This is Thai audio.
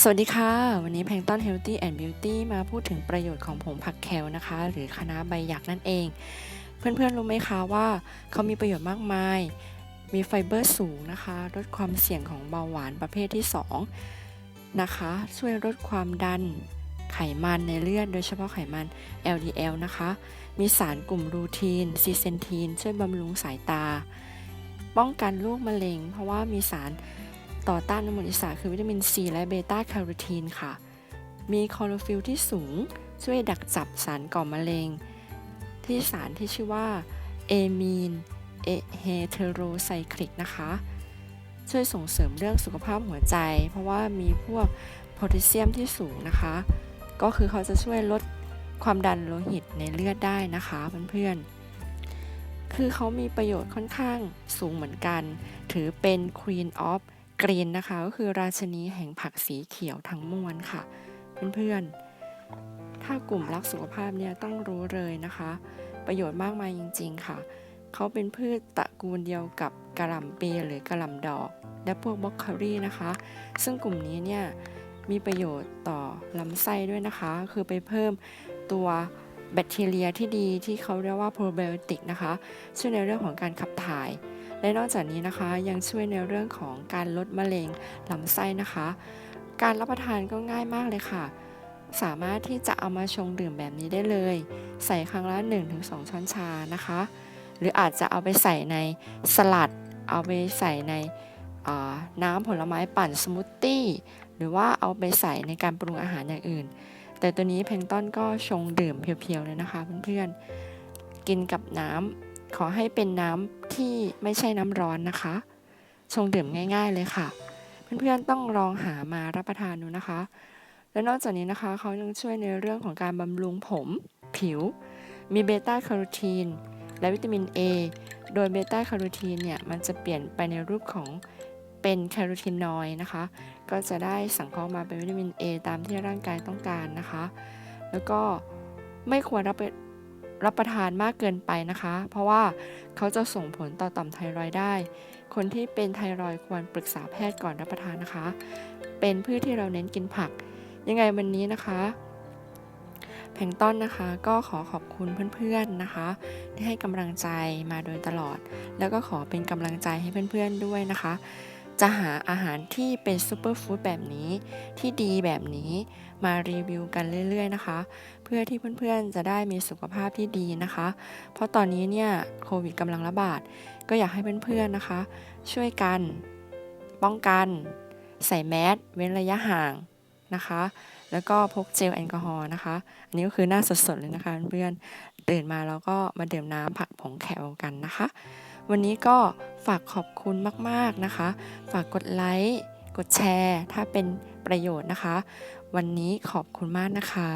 สวัสดีค่ะ วันนี้แพงต้น Healthy and Beauty มาพูดถึงประโยชน์ของผงผักแคลนะคะ หรือคะน้าใบหยักนั่นเอง เพื่อนๆ รู้ไหมคะว่าเขามีประโยชน์มากมาย มีไฟเบอร์สูงนะคะ ลดความเสี่ยงของเบาหวานประเภทที่ 2 นะคะ ช่วยลดความดันไขมันในเลือดโดยเฉพาะไขมัน LDL นะคะ มีสารกลุ่มรูทีนซีเซนทีนช่วยบำรุงสายตา ป้องกันโรคมะเร็ง เพราะว่ามีสาร ต่อต้านอนุมูลอิสระคือวิตามินซีและเบต้าแคโรทีนค่ะ มีคลอโรฟิลที่สูง ช่วยดักจับสารก่อมะเร็ง ที่สารที่ชื่อว่าเอมีนเอเฮเทโรไซคลิกนะคะ ช่วยส่งเสริมเรื่องสุขภาพหัวใจ เพราะว่ามีพวกโพแทสเซียมที่สูงนะคะ ก็คือเขาจะช่วยลดความดันโลหิตในเลือดได้นะคะเพื่อนๆ คือเขามีประโยชน์ค่อนข้างสูงเหมือนกัน ถือเป็น Queen of กรีนนะคะ ก็คือราชนีแห่งผักสีเขียวทั้งมวลค่ะ เพื่อนๆ ถ้ากลุ่มรักสุขภาพเนี่ยต้องรู้เลยนะคะ ประโยชน์มากมายจริง ๆ ค่ะ เขาเป็นพืชตระกูลเดียวกับกระหล่ำปีหรือกระหล่ำดอก และพวกบล็อกเคอรี่นะคะ ซึ่งกลุ่มนี้เนี่ยมีประโยชน์ต่อลำไส้ด้วยนะคะ คือไปเพิ่มตัวแบคทีเรียที่ดีที่เขาเรียกว่าโปรไบโอติกนะคะ ช่วยในเรื่องของการขับถ่าย และนอกจากนี้นะคะยังช่วยในเรื่องของการลดมะเร็งลำไส้นะคะ การรับประทานก็ง่ายมากเลยค่ะ สามารถที่จะเอามาชงดื่มแบบนี้ได้เลย ใส่ครั้งละ 1-2 ช้อนชานะคะ หรืออาจจะเอาไปใส่ในสลัด เอาไปใส่ในน้ำผลไม้ปั่นสมูทตี้หรือว่าเอาไปใส่ในการปรุงอาหารอย่างอื่น แต่ตัวนี้เพลงต้นก็ชงดื่มเพียวๆเลยนะคะเพื่อนๆกินกับน้ำขอให้เป็นน้ำ ที่ไม่ใช่น้ำร้อนนะคะ ชงดื่มง่าย ๆเลยค่ะ เพื่อนๆต้องลองหามารับประทานดูนะคะ และนอกจากนี้นะคะเขายังช่วยในเรื่องของการบำรุงผม ผิว มีเบต้าแคโรทีนและวิตามิน A โดยเบต้าแคโรทีนเนี่ยมันจะเปลี่ยนไปในรูปของเป็นแคโรทีนอยนะคะ ก็จะได้สังเคราะห์มาเป็นวิตามิน A ตามที่ร่างกายต้องการนะคะ แล้วก็ไม่ควรรับ รับประทานมากเกินไปนะคะ เพราะว่าเขาจะส่งผลต่อต่อมไทรอยด์ได้ คนที่เป็นไทรอยควรปรึกษาแพทย์ก่อนรับประทานนะคะ เป็นพืชที่เราเน้นกินผัก ยังไงวันนี้นะคะ แพงต้นนะคะก็ขอขอบคุณเพื่อนๆนะคะ ที่ให้กำลังใจมาโดยตลอด แล้วก็ขอเป็นกำลังใจให้เพื่อนๆด้วยนะคะ จะหาอาหารที่เป็นซูเปอร์ฟู้ดแบบนี้ที่ดีแบบนี้มารีวิวกันเรื่อย ๆ นะคะ เพื่อที่เพื่อนๆจะได้มีสุขภาพที่ดีนะคะ เพราะตอนนี้เนี่ยโควิดกำลังระบาด ก็อยากให้เพื่อนๆนะคะ ช่วยกันป้องกัน ใส่แมสเว้นระยะห่างนะคะ แล้วก็พกเจลแอลกอฮอล์นะคะ อันนี้ก็คือหน้าสดๆเลยนะคะเพื่อนๆตื่นมาแล้วก็มาดื่มน้ำผักผงแคลกันนะคะ วันนี้ก็ฝากขอบคุณมากๆนะคะ ฝากกดไลค์ กดแชร์ ถ้าเป็นประโยชน์นะคะ วันนี้ขอบคุณมากนะคะ